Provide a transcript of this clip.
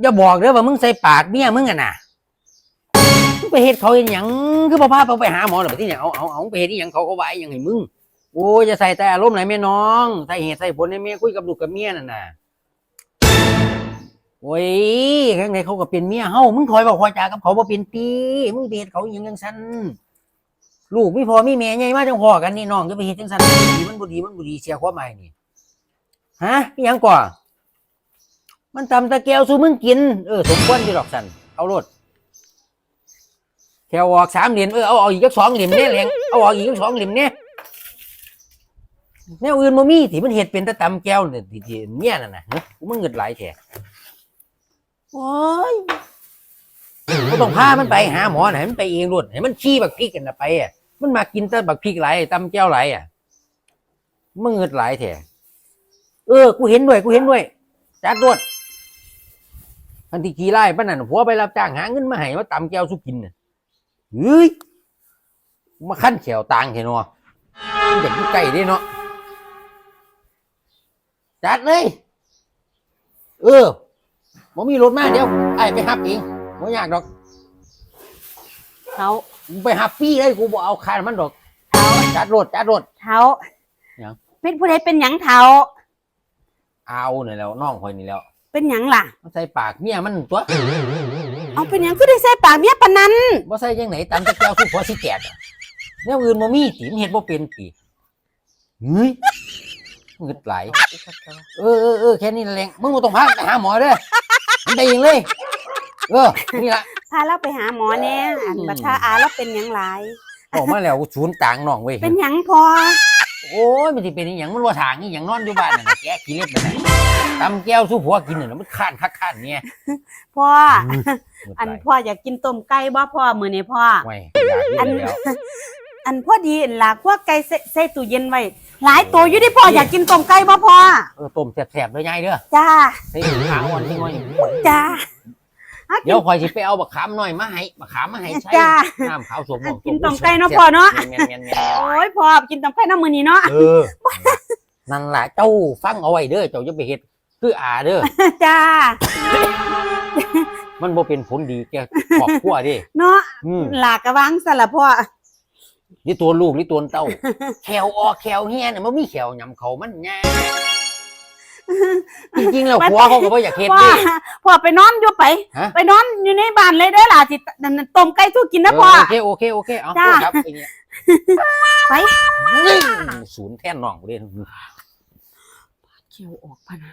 อย่าบอกเด้อว่ามึงใส่ปากเมียมึงอะน่ะมึงไปเฮ็ดเขาเฮ็ดหยังคือบ่พาเขาไปหาหมอหรอที่เนี่ยเอาเอาเอาไปเฮ็ดอีหยังเขาก็ว่าอีหยังให้มึงโอ้ยจะใส่แต่อารมณ์ไหนแม่น้องใส่เหตุใส่ผลให้แม่คุยกับลูกกับเมียนั่นน่ะโอ้ยข้างในเขาก็เป็นเมียเฮามึงคอยบอกคอยจากับเขาบ่เป็นตีมึงไปเฮ็ดเขาอีหยังจังซั่นลูกมีพ่อมีแม่ใหญ่มาจังพ่อกันนี่น้องจะไปเฮ็ดจังซั่นมันบ่ดีมันบ่ดีมันบ่ดีเสียความหมายนี่ฮะอีหยังก่อ มันตำตะแกวสู้มึงกิน เออ สมควรอยู่ดอกสันเอารถแถวออกสามเหรียญเออเอาออกอีกจักสองเหรียญเนี่ยแหลงเอาออกอีกจักสองเหรียญเนี่ยแนวอื่นบ่มีที่มันเห็ดเป็นแตะตำแก้วเนี่ยที่ที่เนี่ยนั่นน่ะเฮ้ยกูมันเงิดหลายแท้โอ้ยก็ต้องพามันไปหาหมอไหนะให้มันไปเองรถให้มันขี้บักพริกกันนะไปอะมันมากินแต่บักพริกหลายตำแก้วหลายอะมันเงิดหลายแท้เออ กูเห็นด้วย กูเห็นด้วยจัดรถ ทันทีขี่ไล่ป้านั่นผัวไปรับจ้างหาเงินมาให้มาตำแก้วสุกินน่ะเฮ้ยมาขั้นเขียวตางเห็นเนาะเด็กอยู่ใกล้เด้เนาะจัดเลย เออผมมีรถมาเดี๋ยวไอ้ไปหับเองไม่ยากดอกเท้ากูไปหับฟรี่เลยกูบอกเอาคามันดอกจัดรถจัดรถเท้าหยังเป็นผู้ใดเป็นหยังเท้าเอาเนี่ยแล้วน้องคอยนี่แล้ว เป็นหยังล่ะ มันใส่ปากเมียมันตัวเอาเป็นหยังคือได้ใส่ปากเมียปานนั้นบ่ใส่ยังไหนตามจะแก้วคือพอสิแกดอะแนวอื่นบ่มีติมนเฮ็ดบ่เป็นติเฮ้ยงึดไหลายเออเออเออแค่นี้แหละมึงบ่ต้องพาไปหาหมอเด้อมันได้เองเลย เออนี่ล่ะ พาเราไปหาหมอแน่อันอืมบัดถ้าอาเราเป็นหยังหลาย ออกมาแล้วศูนย์ต่างน้องเว้ยเป็นหยังพอ โอ้ยมันสิเป็นอีหยังมันบ่ทางอีหยังนอนอยู่บ้านนั่นน่ะแกขี้เล็บนั่นน่ะตำแก้วสู้ผัวกินนั่นน่ะมันค้านคักค้านเนี่ยพ่ออืมงึดอันหลายพ่ออยากกินต้มไก่บ่พ่อมื้อนี้พ่อไว้อยากอักินนแล้วอันพอดีอันล่ะพวกไก่ใส่ใส่ตู้เย็นไว้ หลายตัวอยู่ดิพ่ออยากกินต้มไก่บ่พ่อเออต้มแซ่บๆเลยยายเด้อจ้าใส่ขาอ่อนทิ้งไว้จ้า เดี๋ยวคอยสิไปเอาบักขามหน่อยมาให้บักขามมาให้ใช้จ้า น้ำขาวสมอันกินต้มไก่เนาะพ่อเนาะแม่นๆๆโอ้ยพ่อกินต้มไก่น้ำมื้อนี้เนาะๆเออนั่นแหละเจ้าฟังเอาไว้เด้อเจ้าจะไปเฮ็ดคืออาเด้อจ้ามันบ่เป็นผลดีแก่ครอบครัวเดิเนาะอืมหลากกะวังซะละพ่อนี่ตัวลูกนี่ตัวเต้าแขวออกแขวเฮียน่ะมันมีแขวหยำเขามันแย่ จริงๆแล้วผัวเขาก็บ่อยากเฮ็ดพ่อเดิพ่อไปนอนอยู่ไป ฮะ ไปนอนอยู่ในบ้านเลยเด้อล่ะที่นั่นต้มไก่สู้กินนะพ่อโอเคโอเคโอเคเอาจ้าครับไอ้เนี่ยไปนี่ศูนย์แท่นน้องกูเด้เขียวออกพะนะ